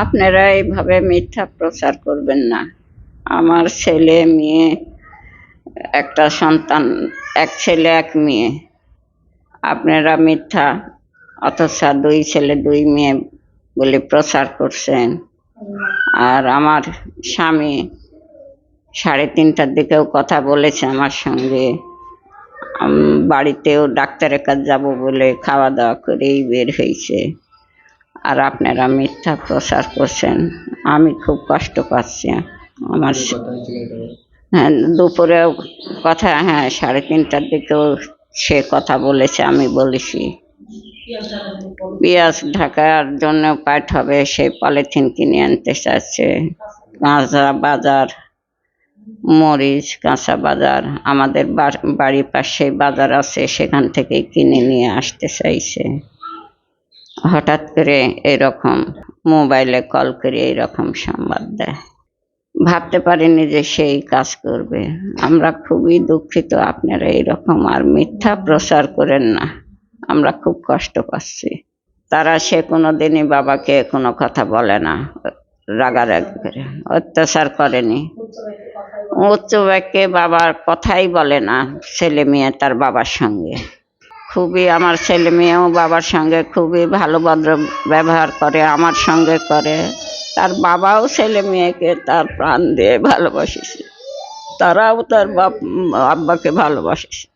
আপনারা এইভাবে মিথ্যা প্রচার করবেন না। আমার ছেলে, মেয়ে, একটা সন্তান, এক ছেলে, এক মেয়ে। আপনারা মিথ্যা, অথচ দুই ছেলে, দুই মেয়ে বলে প্রচার করছেন। আর আমার স্বামী সাড়ে তিনটার দিকেও কথা বলেছে আমার সঙ্গে। বাড়িতেও ডাক্তারের কাছে যাব বলে খাওয়া দাওয়া করেই বের হয়েছে। আর আপনারা মিথ্যা প্রচার করছেন, আমি খুব কষ্ট পাচ্ছি। আমার হ্যাঁ দুপুরেও কথা হ্যাঁ সাড়ে তিনটার দিকেও সে কথা বলেছে, আমি বলেছি। পেঁয়াজ ঢাকার জন্য পাঠ হবে সেই পলিথিন কিনে আনতে চাচ্ছে কাঁচা বাজার, মরিচ, কাঁচা বাজার, আমাদের বাড়ির পাশে বাজার আছে, সেখান থেকে কিনে নিয়ে আসতে চাইছে। হঠাৎ করে এরকম মোবাইলে কল করে এরকম সংবাদ দেয়। ভাবতে পারিনি যে সেই কাজ করবে। আমরা খুবই দুঃখিত, আপনারা এরকম আর মিথ্যা প্রচার করেন না। আমরা খুব কষ্ট পাচ্ছি। তারা সে কোনো দিনই বাবাকে কোনো কথা বলে না, রাগারাগি করে। অত্যাচার করেনি। উচ্চ বাক্যে বাবার কথাই বলে না, ছেলে মেয়ে তার বাবার সঙ্গে। খুবই আমার ছেলে মেয়েও বাবার সঙ্গে খুবই ভালো ভদ্র ব্যবহার করে, আমার সঙ্গে করে। তার বাবাও ছেলে মেয়েকে তার প্রাণ দিয়ে ভালোবাসিছে তারাও তার বাপ আব্বাকে ভালোবাসিছে